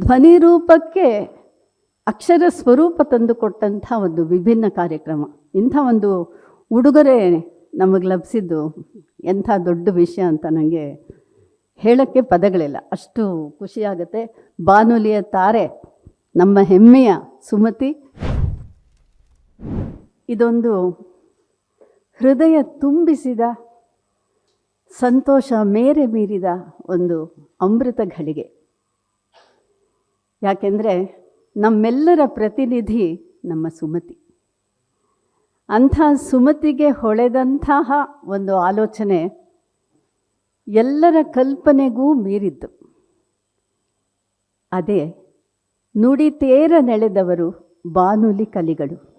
ಧ್ವನಿ ರೂಪಕ್ಕೆ ಅಕ್ಷರ ಸ್ವರೂಪ ತಂದುಕೊಟ್ಟಂಥ ಒಂದು ವಿಭಿನ್ನ ಕಾರ್ಯಕ್ರಮ. ಇಂಥ ಒಂದು ಉಡುಗೊರೆ ನಮಗೆ ಲಭಿಸಿದ್ದು ಎಂಥ ದೊಡ್ಡ ವಿಷಯ ಅಂತ ನನಗೆ ಹೇಳೋಕ್ಕೆ ಪದಗಳಿಲ್ಲ. ಅಷ್ಟು ಖುಷಿಯಾಗುತ್ತೆ. ಬಾನುಲಿಯ ತಾರೆ, ನಮ್ಮ ಹೆಮ್ಮೆಯ ಸುಮತಿ. ಇದೊಂದು ಹೃದಯ ತುಂಬಿಸಿದ, ಸಂತೋಷ ಮೇರೆ ಮೀರಿದ ಒಂದು ಅಮೃತ ಘಳಿಗೆ. ಯಾಕೆಂದರೆ ನಮ್ಮೆಲ್ಲರ ಪ್ರತಿನಿಧಿ ನಮ್ಮ ಸುಮತಿ. ಅಂಥ ಸುಮತಿಗೆ ಹೊಳೆದಂತಹ ಒಂದು ಆಲೋಚನೆ ಎಲ್ಲರ ಕಲ್ಪನೆಗೂ ಮೀರಿದ್ದು. ಅದೇ ನುಡಿತೇರ ನೆಳೆದವರು ಬಾನುಲಿ ಕಲಿಗಳು.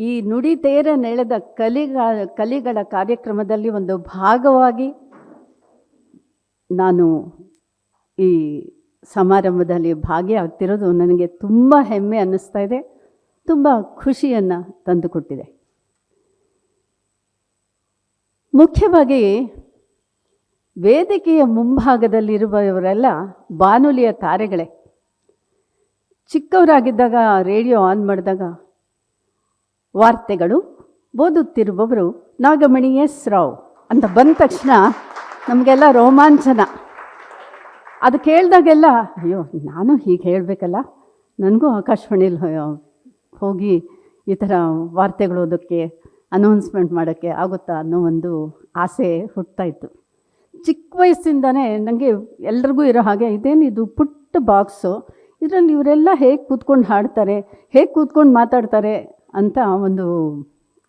ಈ ನುಡಿತೇರ ನೆಳೆದ ಕಲಿಗ, ಕಲಿಗಳ ಕಾರ್ಯಕ್ರಮದಲ್ಲಿ ಒಂದು ಭಾಗವಾಗಿ ನಾನು ಈ ಸಮಾರಂಭದಲ್ಲಿ ಭಾಗಿಯಾಗ್ತಿರೋದು ನನಗೆ ತುಂಬ ಹೆಮ್ಮೆ ಅನ್ನಿಸ್ತಾ ಇದೆ, ತುಂಬ ಖುಷಿಯನ್ನು ತಂದುಕೊಟ್ಟಿದೆ. ಮುಖ್ಯವಾಗಿ ವೇದಿಕೆಯ ಮುಂಭಾಗದಲ್ಲಿರುವವರೆಲ್ಲ ಬಾನುಲಿಯ ತಾರೆಗಳೇ. ಚಿಕ್ಕವರಾಗಿದ್ದಾಗ ರೇಡಿಯೋ ಆನ್ ಮಾಡಿದಾಗ ವಾರ್ತೆಗಳು ಓದುತ್ತಿರುವವರು ನಾಗಮಣಿ ಎಸ್ ರಾವ್ ಅಂತ ಬಂದ ತಕ್ಷಣ ನಮಗೆಲ್ಲ ರೋಮಾಂಚನ. ಅದು ಕೇಳಿದಾಗೆಲ್ಲ, ಅಯ್ಯೋ, ನಾನು ಹೀಗೆ ಹೇಳಬೇಕಲ್ಲ? ನನಗೂ ಆಕಾಶವಾಣಿಲಿ ಹೋಗಿ ಈ ಥರ ವಾರ್ತೆಗಳು ಓದೋಕ್ಕೆ, ಅನೌನ್ಸ್ಮೆಂಟ್ ಮಾಡೋಕ್ಕೆ ಆಗುತ್ತಾ ಅನ್ನೋ ಒಂದು ಆಸೆ ಹುಟ್ಟಾಯಿತು ಚಿಕ್ಕ ವಯಸ್ಸಿಂದನೇ ನನಗೆ ಎಲ್ರಿಗೂ ಇರೋ ಹಾಗೆ ಇದೇನಿದು ಪುಟ್ಟ ಬಾಕ್ಸು, ಇದರಲ್ಲಿ ಇವರೆಲ್ಲ ಹೇಗೆ ಕೂತ್ಕೊಂಡು ಹಾಡ್ತಾರೆ, ಹೇಗೆ ಕೂತ್ಕೊಂಡು ಮಾತಾಡ್ತಾರೆ ಅಂತ ಒಂದು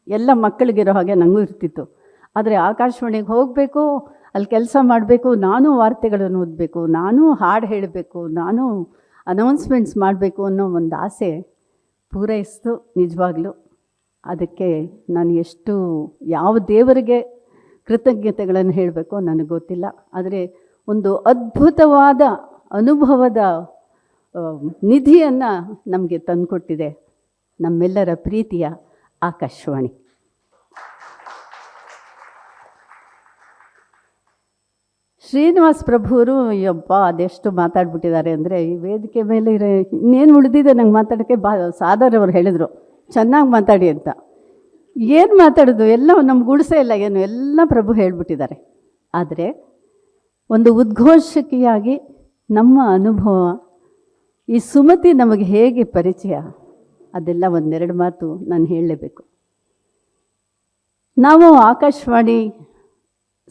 ಎಲ್ಲ ಮಕ್ಕಳಿಗಿರೋ ಹಾಗೆ ನನಗೂ ಇರ್ತಿತ್ತು. ಆದರೆ ಆಕಾಶವಾಣಿಗೆ ಹೋಗಬೇಕು ಅಲ್ಲಿ ಕೆಲಸ ಮಾಡಬೇಕು, ನಾನು ವಾರ್ತೆಗಳನ್ನು ಓದಬೇಕು, ನಾನು ಹಾಡು ಹೇಳಬೇಕು, ನಾನು ಅನೌನ್ಸ್ಮೆಂಟ್ಸ್ ಮಾಡಬೇಕು ಅನ್ನೋ ಒಂದು ಆಸೆ ಪೂರೈಸ್ತು ನಿಜವಾಗ್ಲೂ. ಅದಕ್ಕೆ ನಾನು ಎಷ್ಟು, ಯಾವ ದೇವರಿಗೆ ಕೃತಜ್ಞತೆಗಳನ್ನು ಹೇಳಬೇಕು ನನಗೆ ಗೊತ್ತಿಲ್ಲ. ಆದರೆ ಒಂದು ಅದ್ಭುತವಾದ ಅನುಭವದ ನಿಧಿಯನ್ನು ನಮಗೆ ತಂದುಕೊಟ್ಟಿದೆ ನಮ್ಮೆಲ್ಲರ ಪ್ರೀತಿಯ ಆಕಾಶವಾಣಿ. ಶ್ರೀನಿವಾಸ್ ಪ್ರಭುವರು ಯಪ್ಪ ಅದೆಷ್ಟು ಮಾತಾಡ್ಬಿಟ್ಟಿದ್ದಾರೆ ಅಂದರೆ ಈ ವೇದಿಕೆ ಮೇಲೆ ಇರೋ ಇನ್ನೇನು ಉಳಿದಿದೆ ನಂಗೆ ಮಾತಾಡೋಕ್ಕೆ ಬಾ, ಸಾದರ್ ಅವರು ಹೇಳಿದರು, ಚೆನ್ನಾಗಿ ಮಾತಾಡಿ ಅಂತ. ಏನು ಮಾತಾಡೋದು? ಎಲ್ಲ ನಮ್ಗೆ ಉಳಿಸೇ ಇಲ್ಲ, ಏನು, ಎಲ್ಲ ಪ್ರಭು ಹೇಳಿಬಿಟ್ಟಿದ್ದಾರೆ. ಆದರೆ ಒಂದು ಉದ್ಘೋಷಕಿಯಾಗಿ ನಮ್ಮ ಅನುಭವ, ಈ ಸುಮತಿ ನಮಗೆ ಹೇಗೆ ಪರಿಚಯ? ಅದೆಲ್ಲ ಒಂದೆರಡು ಮಾತು ನಾನು ಹೇಳಲೇಬೇಕು. ನಾವು ಆಕಾಶವಾಣಿ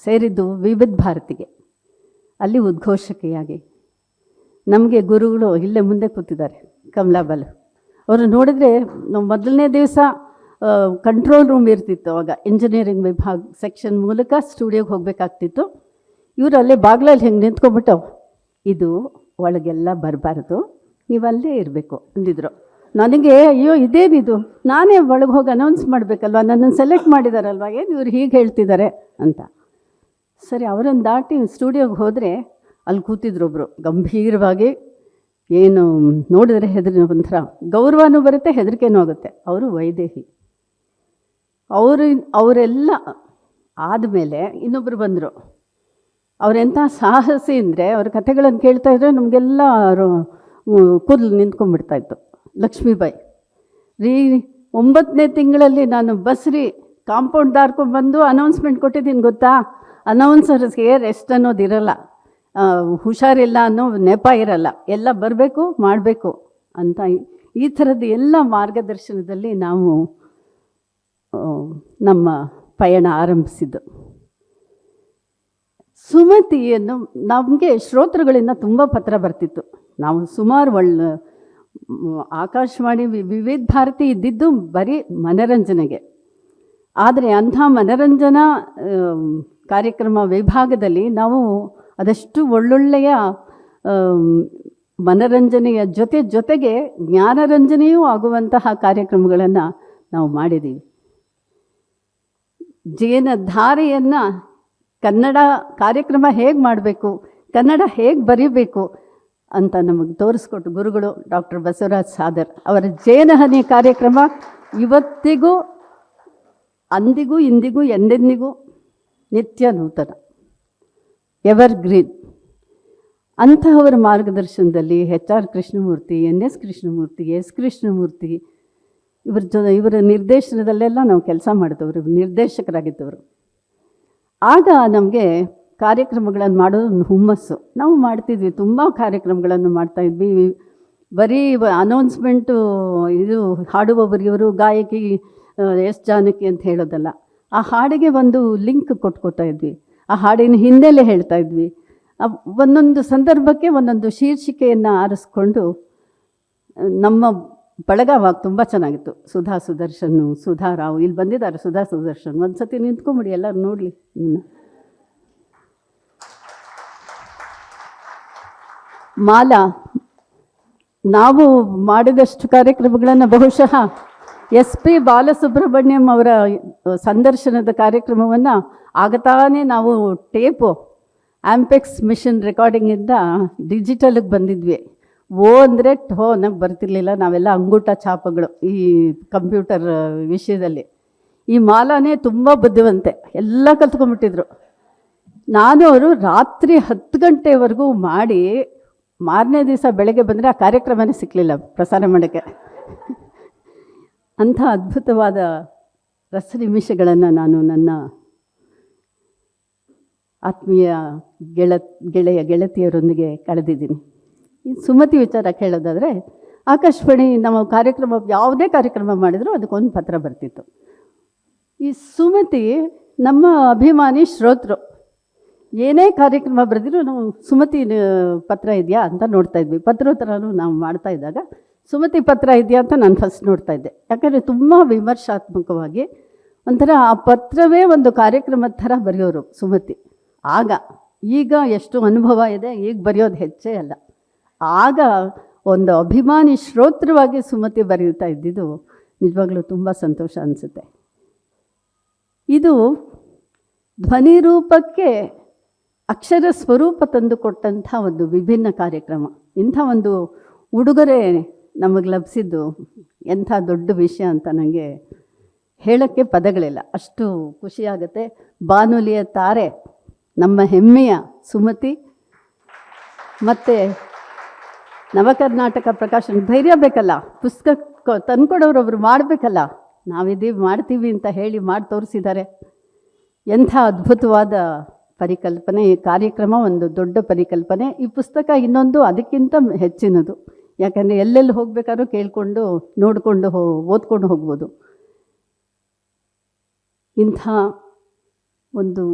ಸೇರಿದ್ದು ವಿವಿಧ ಭಾರತಿಗೆ. ಅಲ್ಲಿ ಉದ್ಘೋಷಕಿಯಾಗಿ. ನಮಗೆ ಗುರುಗಳು ಇಲ್ಲೇ ಮುಂದೆ ಕೂತಿದ್ದಾರೆ ಕಮಲಾಬಲ್ ಅವರು ನೋಡಿದ್ರೆ ನಾವು ಮೊದಲನೇ ದಿವಸ ಕಂಟ್ರೋಲ್ ರೂಮ್ ಇರ್ತಿತ್ತು ಅವಾಗ. ಇಂಜಿನಿಯರಿಂಗ್ ವಿಭಾಗ ಸೆಕ್ಷನ್ ಮೂಲಕ ಸ್ಟುಡಿಯೋಗೆ ಹೋಗಬೇಕಾಗ್ತಿತ್ತು. ಇವರು ಅಲ್ಲೇ ಬಾಗ್ಲಲ್ಲಿ ಹೆಂಗೆ ನಿಂತ್ಕೊಂಡ್ಬಿಟ್ಟು, ಇದು ಒಳಗೆಲ್ಲ ಬರಬಾರ್ದು, ನೀವು ಅಲ್ಲೇ ಇರಬೇಕು ಅಂದಿದ್ರು. ನನಗೆ, ಅಯ್ಯೋ, ಇದೇನಿದು? ನಾನೇ ಒಳಗೆ ಹೋಗಿ ಅನೌನ್ಸ್ ಮಾಡಬೇಕಲ್ವ? ನನ್ನನ್ನು ಸೆಲೆಕ್ಟ್ ಮಾಡಿದಾರಲ್ವ? ಏನು ಇವ್ರು ಹೀಗೆ ಹೇಳ್ತಿದ್ದಾರೆ ಅಂತ. ಸರಿ, ಅವರನ್ನು ದಾಟಿ ಸ್ಟುಡಿಯೋಗೆ ಹೋದರೆ ಅಲ್ಲಿ ಕೂತಿದ್ರು ಒಬ್ಬರು ಗಂಭೀರವಾಗಿ ಏನು ನೋಡಿದ್ರೆ ಹೆದರಿ ಒಂಥರ ಗೌರವನೂ ಬರುತ್ತೆ, ಹೆದರಿಕೆನೂ ಆಗುತ್ತೆ. ಅವರು ವೈದೇಹಿ. ಅವರು ಅವರೆಲ್ಲ ಆದಮೇಲೆ ಇನ್ನೊಬ್ಬರು ಬಂದರು. ಅವರೆಂಥ ಸಾಹಸಿ ಅಂದರೆ ಅವ್ರ ಕಥೆಗಳನ್ನು ಕೇಳ್ತಾ ಇದ್ರೆ ನಮಗೆಲ್ಲ ಕೂದಲು ನಿಂತ್ಕೊಂಡ್ಬಿಡ್ತಾಯಿತ್ತು ಲಕ್ಷ್ಮೀಬಾಯಿ, ರೀ, ಒಂಬತ್ತನೇ ತಿಂಗಳಲ್ಲಿ ನಾನು ಬಸ್ರಿ ಕಾಂಪೌಂಡ್ ದಾರ್ಕೊಂಡ್ಬಂದು ಅನೌನ್ಸ್ಮೆಂಟ್ ಕೊಟ್ಟಿದ್ದೀನಿ ಗೊತ್ತಾ? ಅನೌನ್ಸರ್ಸ್ಗೆ ರೆಸ್ಟ್ ಅನ್ನೋದಿರಲ್ಲ ಹುಷಾರಿಲ್ಲ ಅನ್ನೋ ನೆಪ ಇರಲ್ಲ. ಎಲ್ಲ ಬರಬೇಕು, ಮಾಡಬೇಕು ಅಂತ ಈ ಥರದ ಎಲ್ಲ ಮಾರ್ಗದರ್ಶನದಲ್ಲಿ ನಾವು ನಮ್ಮ ಪಯಣ ಆರಂಭಿಸಿದ್ದು. ಸುಮತಿಯನ್ನು ನಮಗೆ ಶ್ರೋತೃಗಳಿಂದ ತುಂಬ ಪತ್ರ ಬರ್ತಿತ್ತು. ನಾವು ಸುಮಾರು ಒಳ್ಳ, ಆಕಾಶವಾಣಿ ವಿವಿಧ ಭಾರತಿ ಇದ್ದಿದ್ದು ಬರೀ ಮನರಂಜನೆಗೆ. ಆದರೆ ಅಂಥ ಮನರಂಜನಾ ಕಾರ್ಯಕ್ರಮ ವಿಭಾಗದಲ್ಲಿ ನಾವು ಅದಷ್ಟು ಒಳ್ಳೊಳ್ಳೆಯ ಮನರಂಜನೆಯ ಜೊತೆ ಜೊತೆಗೆ ಜ್ಞಾನರಂಜನೆಯೂ ಆಗುವಂತಹ ಕಾರ್ಯಕ್ರಮಗಳನ್ನು ನಾವು ಮಾಡಿದ್ದೀವಿ ಜೇನ ಧಾರೆಯನ್ನು ಕನ್ನಡ ಕಾರ್ಯಕ್ರಮ ಹೇಗೆ ಮಾಡಬೇಕು, ಕನ್ನಡ ಹೇಗೆ ಬರೀಬೇಕು ಅಂತ ನಮಗೆ ತೋರಿಸ್ಕೊಟ್ಟು ಗುರುಗಳು ಡಾಕ್ಟರ್ ಬಸವರಾಜ್ ಸಾದರ್ ಅವರ ಜೇನಹನಿ ಕಾರ್ಯಕ್ರಮ ಇವತ್ತಿಗೂ, ಅಂದಿಗೂ, ಇಂದಿಗೂ, ಎಂದೆಂದಿಗೂ ನಿತ್ಯ ನೂತನ ಎವರ್ ಗ್ರೀನ್ ಅಂತಹವರ ಮಾರ್ಗದರ್ಶನದಲ್ಲಿ H R Krishnamurthy, N S Krishnamurthy S Krishnamurthy, ಇವ್ರ ಜೊ, ಇವರ ನಿರ್ದೇಶನದಲ್ಲೆಲ್ಲ ನಾವು ಕೆಲಸ ಮಾಡಿದವರು, ನಿರ್ದೇಶಕರಾಗಿದ್ದವರು. ಆಗ ನಮಗೆ ಕಾರ್ಯಕ್ರಮಗಳನ್ನು ಮಾಡೋದು ಹುಮ್ಮಸ್ಸು. ನಾವು ಮಾಡ್ತಿದ್ವಿ, ತುಂಬ ಕಾರ್ಯಕ್ರಮಗಳನ್ನು ಮಾಡ್ತಾಯಿದ್ವಿ ಬರೀ ಅನೌನ್ಸ್ಮೆಂಟು ಇದು ಹಾಡುವವರು ಇವರು ಗಾಯಕಿ ಎಸ್ ಜಾನಕಿ ಅಂತ ಹೇಳೋದಲ್ಲ. ಆ ಹಾಡಿಗೆ ಒಂದು ಲಿಂಕ್ ಕೊಟ್ಕೋತಾ ಇದ್ವಿ. ಆ ಹಾಡಿನ ಹಿನ್ನೆಲೆ ಹೇಳ್ತಾ ಇದ್ವಿ. ಒಂದೊಂದು ಸಂದರ್ಭಕ್ಕೆ ಒಂದೊಂದು ಶೀರ್ಷಿಕೆಯನ್ನು ಆರಿಸ್ಕೊಂಡು, ನಮ್ಮ ಬಳಗ ಅವಾಗ ತುಂಬ ಚೆನ್ನಾಗಿತ್ತು. ಸುಧಾ ಸುದರ್ಶನ್, ಸುಧಾ ರಾವ್. ಇಲ್ಲಿ ಬಂದಿದ್ದಾರೆ ಸುಧಾ ಸುದರ್ಶನ್. ಒಂದು ಸತಿ ನಿಂತ್ಕೊಂಬಿಡಿ, ಎಲ್ಲರೂ ನೋಡಲಿ ಮಾಲಾ, ನಾವು ಮಾಡಿದಷ್ಟು ಕಾರ್ಯಕ್ರಮಗಳನ್ನು ಬಹುಶಃ ಎಸ್ ಪಿ ಬಾಲಸುಬ್ರಹ್ಮಣ್ಯಂ ಅವರ ಸಂದರ್ಶನದ ಕಾರ್ಯಕ್ರಮವನ್ನು ಆಗತಾನೇ ನಾವು ಟೇಪು ಆ್ಯಂಪೆಕ್ಸ್ ಮಿಷನ್ ರೆಕಾರ್ಡಿಂಗಿಂದ ಡಿಜಿಟಲಿಗೆ ಬಂದಿದ್ವಿ. ಓ ಅಂದರೆ ಟೋ ಅನ್ನೋಕ್ಕೆ ಬರ್ತಿರ್ಲಿಲ್ಲ ನಾವೆಲ್ಲ ಅಂಗೂಟ ಛಾಪಗಳು ಈ ಕಂಪ್ಯೂಟರ್ ವಿಷಯದಲ್ಲಿ. ಈ ಮಾಲಾನೇ ತುಂಬ ಬುದ್ಧಿವಂತೆ, ಎಲ್ಲ ಕಲ್ತ್ಕೊಂಡ್ಬಿಟ್ಟಿದ್ರು. ನಾನು ಅವರು ರಾತ್ರಿ ಹತ್ತು ಗಂಟೆವರೆಗೂ ಮಾಡಿ ಮಾರನೇ ದಿವಸ ಬೆಳಗ್ಗೆ ಬಂದರೆ ಆ ಕಾರ್ಯಕ್ರಮನೇ ಸಿಕ್ಕಲಿಲ್ಲ ಪ್ರಸಾರ ಮಾಡೋಕ್ಕೆ. ಅಂಥ ಅದ್ಭುತವಾದ ರಸ ನಿಮಿಷಗಳನ್ನು ನಾನು ನನ್ನ ಆತ್ಮೀಯ ಗೆಳ, ಗೆಳೆಯ, ಗೆಳತಿಯರೊಂದಿಗೆ ಕಳೆದಿದ್ದೀನಿ. ಸುಮತಿ ವಿಚಾರ ಕೇಳೋದಾದರೆ, ಆಕಾಶವಾಣಿ ನಮ್ಮ ಕಾರ್ಯಕ್ರಮ, ಯಾವುದೇ ಕಾರ್ಯಕ್ರಮ ಮಾಡಿದರೂ ಅದಕ್ಕೊಂದು ಪತ್ರ ಬರ್ತಿತ್ತು. ಈ ಸುಮತಿ ನಮ್ಮ ಅಭಿಮಾನಿ ಶ್ರೋತೃ, ಏನೇ ಕಾರ್ಯಕ್ರಮ ಬರೆದಿದ್ರು ನಾವು ಸುಮತಿ ಪತ್ರ ಇದೆಯಾ ಅಂತ ನೋಡ್ತಾ ಇದ್ವಿ. ಪತ್ರೋತ್ತರನೂ ನಾವು ಮಾಡ್ತಾ ಇದ್ದಾಗ ಸುಮತಿ ಪತ್ರ ಇದೆಯಾ ಅಂತ ನಾನು ಫಸ್ಟ್ ನೋಡ್ತಾ ಇದ್ದೆ. ಯಾಕಂದರೆ ತುಂಬ ವಿಮರ್ಶಾತ್ಮಕವಾಗಿ ಒಂಥರ ಆ ಪತ್ರವೇ ಒಂದು ಕಾರ್ಯಕ್ರಮದ ಥರ ಬರೆಯೋರು ಸುಮತಿ. ಆಗ, ಈಗ ಎಷ್ಟು ಅನುಭವ ಇದೆ, ಈಗ ಬರೆಯೋದು ಹೆಚ್ಚೇ ಅಲ್ಲ. ಆಗ ಒಂದು ಅಭಿಮಾನಿ ಶ್ರೋತೃವಾಗಿ ಸುಮತಿ ಬರೆಯುತ್ತಾ ಇದ್ದಿದ್ದು ನಿಜವಾಗ್ಲೂ ತುಂಬ ಸಂತೋಷ ಅನಿಸುತ್ತೆ. ಇದು ಧ್ವನಿ ರೂಪಕ್ಕೆ ಅಕ್ಷರ ಸ್ವರೂಪ ತಂದುಕೊಟ್ಟಂಥ ಒಂದು ವಿಭಿನ್ನ ಕಾರ್ಯಕ್ರಮ. ಇಂಥ ಒಂದು ಉಡುಗೊರೆ ನಮಗೆ ಲಭಿಸಿದ್ದು ಎಂಥ ದೊಡ್ಡ ವಿಷಯ ಅಂತ ನನಗೆ ಹೇಳೋಕ್ಕೆ ಪದಗಳಿಲ್ಲ. ಅಷ್ಟು ಖುಷಿಯಾಗುತ್ತೆ. ಬಾನುಲಿಯ ತಾರೆ, ನಮ್ಮ ಹೆಮ್ಮೆಯ ಸುಮತಿ, ಮತ್ತು ನವಕರ್ನಾಟಕ ಪ್ರಕಾಶನ ಧೈರ್ಯ ಬೇಕಲ್ಲ. ಪುಸ್ತಕ ತಂದ್ಕೊಡೋರು ಮಾಡಬೇಕಲ್ಲ. ನಾವಿದ್ದೀವಿ, ಮಾಡ್ತೀವಿ ಅಂತ ಹೇಳಿ ಮಾಡಿ ತೋರಿಸಿದ್ದಾರೆ. ಎಂಥ ಅದ್ಭುತವಾದ ಪರಿಕಲ್ಪನೆ, ಈ ಕಾರ್ಯಕ್ರಮ, ಒಂದು ದೊಡ್ಡ ಪರಿಕಲ್ಪನೆ. ಈ ಪುಸ್ತಕ ಇನ್ನೊಂದು ಅದಕ್ಕಿಂತ ಹೆಚ್ಚಿನದು. ಯಾಕಂದರೆ ಎಲ್ಲೆಲ್ಲಿ ಹೋಗಬೇಕಾದ್ರೂ ಕೇಳಿಕೊಂಡು ನೋಡಿಕೊಂಡು ಹೋ, ಓದ್ಕೊಂಡು ಹೋಗ್ಬೋದು. ಇಂಥ ಒಂದು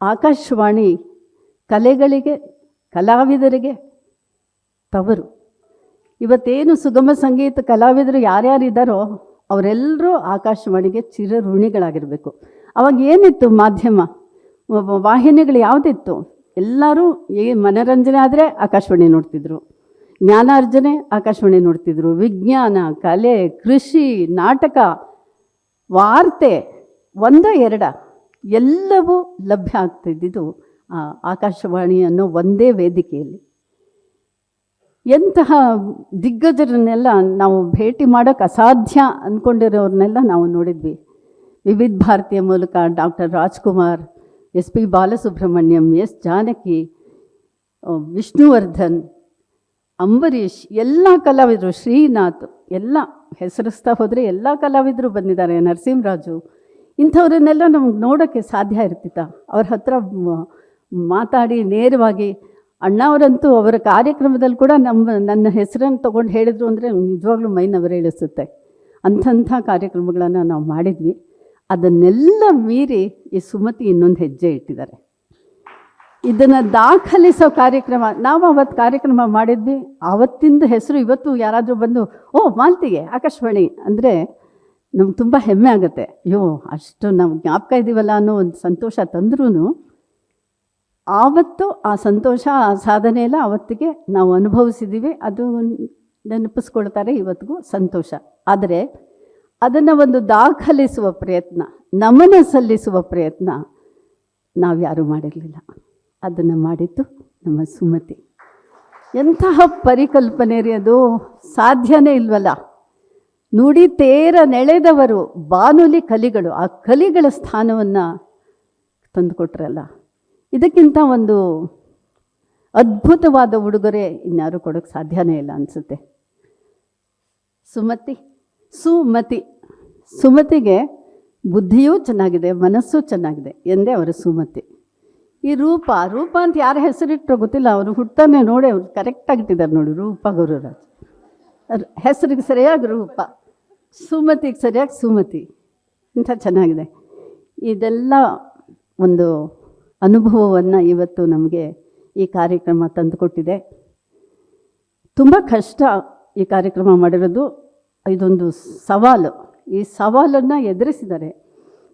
ಆಕಾಶವಾಣಿ ಕಲೆಗಳಿಗೆ, ಕಲಾವಿದರಿಗೆ ತವರು. ಇವತ್ತೇನು ಸುಗಮ ಸಂಗೀತ ಕಲಾವಿದರು ಯಾರ್ಯಾರಿದ್ದಾರೋ ಅವರೆಲ್ಲರೂ ಆಕಾಶವಾಣಿಗೆ ಚಿರಋಣಿಗಳಾಗಿರಬೇಕು. ಅವಾಗ ಏನಿತ್ತು ಮಾಧ್ಯಮ? ವಾಹಿನಿಗಳು ಯಾವುದಿತ್ತು? ಎಲ್ಲರೂ ಏ ಮನರಂಜನೆ ಆದರೆ ಆಕಾಶವಾಣಿ ನೋಡ್ತಿದ್ರು. ಜ್ಞಾನಾರ್ಜನೆ ಆಕಾಶವಾಣಿ ನೋಡ್ತಿದ್ರು, ವಿಜ್ಞಾನ, ಕಲೆ, ಕೃಷಿ, ನಾಟಕ, ವಾರ್ತೆ, ಒಂದ ಎರಡ ಎಲ್ಲವೂ ಲಭ್ಯ ಆಗ್ತಿದ್ದಿದ್ದು ಆ ಆಕಾಶವಾಣಿ ಅನ್ನೋ ಒಂದೇ ವೇದಿಕೆಯಲ್ಲಿ. ಎಂತಹ ದಿಗ್ಗಜರನ್ನೆಲ್ಲ ನಾವು ಭೇಟಿ ಮಾಡೋಕ್ಕೆ ಅಸಾಧ್ಯ ಅಂದ್ಕೊಂಡಿರೋರನ್ನೆಲ್ಲ ನಾವು ನೋಡಿದ್ವಿ. ವಿವಿಧ ಭಾರತೀಯ ಮೂಲಕ doctor Rajkumar, S P Balasubrahmanyam, S Janaki Vishnuvardhan Ambareesh, ಎಲ್ಲ ಕಲಾವಿದರು, ಶ್ರೀನಾಥ್, ಎಲ್ಲ ಹೆಸರಿಸ್ತಾ ಹೋದರೆ ಎಲ್ಲ ಕಲಾವಿದರು ಬಂದಿದ್ದಾರೆ, ನರಸಿಂಹರಾಜು. ಇಂಥವ್ರನ್ನೆಲ್ಲ ನಮ್ಗೆ ನೋಡೋಕ್ಕೆ ಸಾಧ್ಯ ಇರ್ತಿತ್ತ? ಅವ್ರ ಹತ್ರ ಮಾತಾಡಿ ನೇರವಾಗಿ. ಅಣ್ಣವರಂತೂ ಅವರ ಕಾರ್ಯಕ್ರಮದಲ್ಲಿ ಕೂಡ ನಮ್ಮ, ನನ್ನ ಹೆಸರನ್ನು ತೊಗೊಂಡು ಹೇಳಿದರು ಅಂದರೆ ನಿಜವಾಗ್ಲೂ ಮೈ ನವರೇಳಿಸುತ್ತೆ ಅಂಥಂಥ ಕಾರ್ಯಕ್ರಮಗಳನ್ನು ನಾವು ಮಾಡಿದ್ವಿ. ಅದನ್ನೆಲ್ಲ ಮೀರಿ ಈ ಸುಮತಿ ಇನ್ನೊಂದು ಹೆಜ್ಜೆ ಇಟ್ಟಿದ್ದಾರೆ. ಇದನ್ನು ದಾಖಲಿಸೋ ಕಾರ್ಯಕ್ರಮ, ನಾವು ಅವತ್ತು ಕಾರ್ಯಕ್ರಮ ಮಾಡಿದ್ವಿ. ಆವತ್ತಿಂದ ಹೆಸರು ಇವತ್ತು ಯಾರಾದರೂ ಬಂದು, ಓ, ಮಾಲ್ತಿಗೆ, ಆಕಾಶವಾಣಿ. ಅಂದರೆ ನಮ್ಗೆ ತುಂಬ ಹೆಮ್ಮೆ ಆಗುತ್ತೆ. ಅಯ್ಯೋ, ಅಷ್ಟು ನಾವು ಜ್ಞಾಪಕ ಇದ್ದೀವಲ್ಲ ಅನ್ನೋ ಒಂದು ಸಂತೋಷ ತಂದ್ರೂ ಆವತ್ತು ಆ ಸಂತೋಷ, ಆ ಸಾಧನೆ ಎಲ್ಲ ಅವತ್ತಿಗೆ ನಾವು ಅನುಭವಿಸಿದ್ದೀವಿ ಅದು ನೆನಪಿಸ್ಕೊಳ್ತಾರೆ ಇವತ್ತಿಗೂ ಸಂತೋಷ. ಆದರೆ ಅದನ್ನು ಒಂದು ದಾಖಲಿಸುವ ಪ್ರಯತ್ನ, ನಮನ ಸಲ್ಲಿಸುವ ಪ್ರಯತ್ನ ನಾವು ಯಾರೂ ಮಾಡಿರಲಿಲ್ಲ. ಅದನ್ನು ಮಾಡಿದ್ದು ನಮ್ಮ ಸುಮತಿ. ಎಂತಹ ಪರಿಕಲ್ಪನೆ ರೀ ಅದು. ಸಾಧ್ಯನೇ ಇಲ್ವಲ್ಲ. ನುಡಿ ತೇರ ನೆಳೆದವರು ಬಾನುಲಿ ಕಲಿಗಳು. ಆ ಕಲಿಗಳ ಸ್ಥಾನವನ್ನು ತಂದುಕೊಟ್ರಲ್ಲ. ಇದಕ್ಕಿಂತ ಒಂದು ಅದ್ಭುತವಾದ ಉಡುಗೊರೆ ಇನ್ಯಾರು ಕೊಡೋಕ್ಕೆ ಸಾಧ್ಯನೇ ಇಲ್ಲ ಅನಿಸುತ್ತೆ. ಸುಮತಿ ಸುಮತಿ. ಸುಮತಿಗೆ ಬುದ್ಧಿಯೂ ಚೆನ್ನಾಗಿದೆ, ಮನಸ್ಸು ಚೆನ್ನಾಗಿದೆ ಎಂದೇ ಅವರ ಸುಮತಿ. ಈ ರೂಪ ರೂಪ ಅಂತ ಯಾರ ಹೆಸರಿಟ್ಟರೋ ಗೊತ್ತಿಲ್ಲ. ಅವರು ಹುಟ್ಟಾನೆ ನೋಡಿ ಅವ್ರು ಕರೆಕ್ಟಾಗಿಟ್ಟಿದ್ದಾರೆ ನೋಡಿ, ರೂಪ ಗುರುರಾಜ್ ಹೆಸರಿಗೆ ಸರಿಯಾಗಿ ರೂಪ. ಸುಮತಿಗೆ ಸರಿಯಾಗಿ ಸುಮತಿ. ಇಂಥ ಚೆನ್ನಾಗಿದೆ. ಇದೆಲ್ಲ ಒಂದು ಅನುಭವವನ್ನು ಇವತ್ತು ನಮಗೆ ಈ ಕಾರ್ಯಕ್ರಮ ತಂದುಕೊಟ್ಟಿದೆ. ತುಂಬ ಕಷ್ಟ ಈ ಕಾರ್ಯಕ್ರಮ ಮಾಡಿರೋದು. ಇದೊಂದು ಸವಾಲು. ಈ ಸವಾಲನ್ನು ಎದುರಿಸಿದ್ದಾರೆ.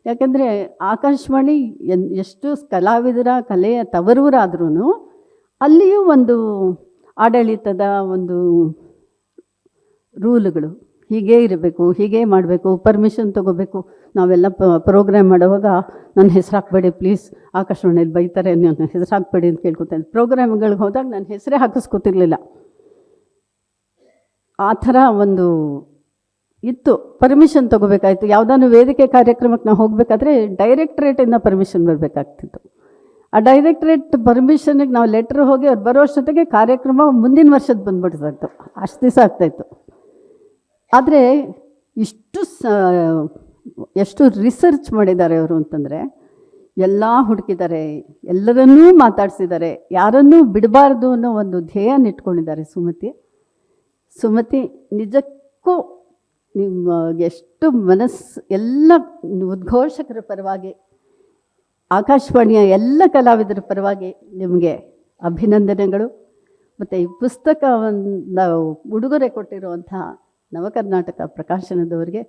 ಯಾಕೆಂದರೆ ಆಕಾಶವಾಣಿ ಎನ್ ಎಷ್ಟು ಕಲಾವಿದರ, ಕಲೆಯ ತವರೂರಾದ್ರೂ ಅಲ್ಲಿಯೂ ಒಂದು ಆಡಳಿತದ ಒಂದು ರೂಲ್ಗಳು. ಹೀಗೇ ಇರಬೇಕು, ಹೀಗೇ ಮಾಡಬೇಕು, ಪರ್ಮಿಷನ್ ತೊಗೋಬೇಕು. ನಾವೆಲ್ಲ ಪ್ರೋಗ್ರಾಮ್ ಮಾಡುವಾಗ ನನ್ನ ಹೆಸರು ಹಾಕಬೇಡಿ ಪ್ಲೀಸ್, ಆಕಾಶವಾಣಿಯಲ್ಲಿ ಬೈತಾರೆ ನನ್ನ ಹೆಸರು ಹಾಕಬೇಡಿ ಅಂತ ಕೇಳ್ಕೊತೇನೆ ಪ್ರೋಗ್ರಾಮ್ಗಳಿಗೆ ಹೋದಾಗ ನನ್ನ ಹೆಸರೇ ಹಾಕಿಸ್ಕೊತಿರ್ಲಿಲ್ಲ. ಆ ಥರ ಒಂದು ಇತ್ತು. ಪರ್ಮಿಷನ್ ತೊಗೋಬೇಕಾಯ್ತು. ಯಾವುದಾದ್ರು ವೇದಿಕೆ ಕಾರ್ಯಕ್ರಮಕ್ಕೆ ನಾವು ಹೋಗಬೇಕಾದ್ರೆ ಡೈರೆಕ್ಟ್ರೇಟಿಂದ ಪರ್ಮಿಷನ್ ಬರಬೇಕಾಗ್ತಿತ್ತು. ಆ ಡೈರೆಕ್ಟ್ರೇಟ್ ಪರ್ಮಿಷನಿಗೆ ನಾವು ಲೆಟ್ರ್ ಹೋಗಿ ಅವ್ರು ಬರೋ ಅಷ್ಟೊತ್ತಿಗೆ ಕಾರ್ಯಕ್ರಮ ಮುಂದಿನ ವರ್ಷದ ಬಂದ್ಬಿಡ್ತಾಯಿತ್ತು ಅಷ್ಟು ದಿವಸ ಆಗ್ತಾಯಿತ್ತು. ಆದರೆ ಇಷ್ಟು ಸ, ಎಷ್ಟು ರಿಸರ್ಚ್ ಮಾಡಿದ್ದಾರೆ ಅವರು ಅಂತಂದರೆ ಎಲ್ಲ ಹುಡುಕಿದ್ದಾರೆ, ಎಲ್ಲರನ್ನೂ ಮಾತಾಡಿಸಿದ್ದಾರೆ, ಯಾರನ್ನೂ ಬಿಡಬಾರ್ದು ಅನ್ನೋ ಒಂದು ಧ್ಯೇಯನ ಇಟ್ಕೊಂಡಿದ್ದಾರೆ ಸುಮತಿ. ಸುಮತಿ ನಿಜಕ್ಕೂ ನಿಮ್ಮ ಎಷ್ಟು ಮನಸ್ಸು, ಎಲ್ಲ ಉದ್ಘೋಷಕರ ಪರವಾಗಿ, ಆಕಾಶವಾಣಿಯ ಎಲ್ಲ ಕಲಾವಿದರ ಪರವಾಗಿ ನಿಮಗೆ ಅಭಿನಂದನೆಗಳು. ಮತ್ತು ಈ ಪುಸ್ತಕವನ್ನು ಉಡುಗೊರೆ ಕೊಟ್ಟಿರುವಂಥ ನವಕರ್ನಾಟಕ ಪ್ರಕಾಶನದವರಿಗೆ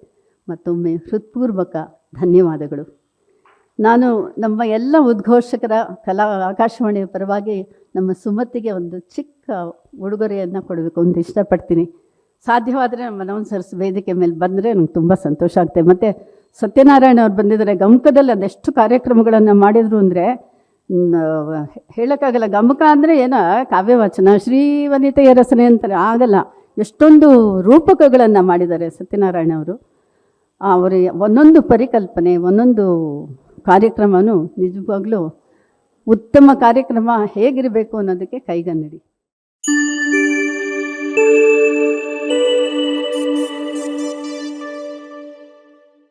ಮತ್ತೊಮ್ಮೆ ಹೃತ್ಪೂರ್ವಕ ಧನ್ಯವಾದಗಳು. ನಾನು ನಮ್ಮ ಎಲ್ಲ ಉದ್ಘೋಷಕರ ಕಲಾ ಆಕಾಶವಾಣಿಯ ಪರವಾಗಿ ನಮ್ಮ ಸುಮತಿಗೆ ಒಂದು ಚಿಕ್ಕ ಉಡುಗೊರೆಯನ್ನು ಕೊಡಬೇಕು ಅಂತ ಇಷ್ಟಪಡ್ತೀನಿ. ಸಾಧ್ಯವಾದರೆ ನಮ್ಮ ಮನೋನ್ಸರ್ಸ್ ವೇದಿಕೆ ಮೇಲೆ ಬಂದರೆ ನಂಗೆ ತುಂಬ ಸಂತೋಷ ಆಗುತ್ತೆ ಮತ್ತು ಸತ್ಯನಾರಾಯಣ ಅವ್ರು ಬಂದಿದ್ದಾರೆ, ಗಮಕದಲ್ಲಿ ಅದೆಷ್ಟು ಕಾರ್ಯಕ್ರಮಗಳನ್ನು ಮಾಡಿದರು ಅಂದರೆ ಹೇಳೋಕ್ಕಾಗಲ್ಲ. ಗಮಕ ಅಂದರೆ ಏನೋ ಕಾವ್ಯವಾಚನ ಶ್ರೀವನಿತೆಯ ರಸನೆ ಅಂತಾರೆ. ಆಗಲ್ಲ. ಎಷ್ಟೊಂದು ರೂಪಕಗಳನ್ನು ಮಾಡಿದ್ದಾರೆ ಸತ್ಯನಾರಾಯಣ ಅವರು. ಅವರ ಒಂದೊಂದು ಪರಿಕಲ್ಪನೆ, ಒಂದೊಂದು ಕಾರ್ಯಕ್ರಮವೂ ನಿಜವಾಗ್ಲೂ ಉತ್ತಮ ಕಾರ್ಯಕ್ರಮ ಹೇಗಿರಬೇಕು ಅನ್ನೋದಕ್ಕೆ ಕೈಗನ್ನಡಿ.